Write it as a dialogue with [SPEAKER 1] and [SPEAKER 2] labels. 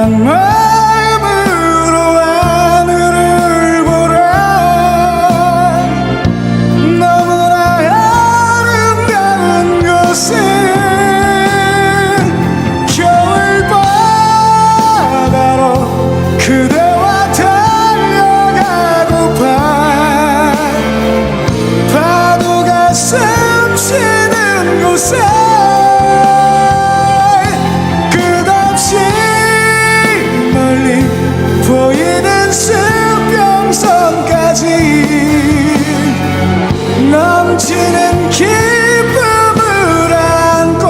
[SPEAKER 1] 사랑 마음으로 하늘을 보라. 너무나 아름다운 곳은 겨울 바다로 그대와 달려가고파. 파도가 숨쉬는 곳에 연습 평선까지 넘치는 기쁨을 안고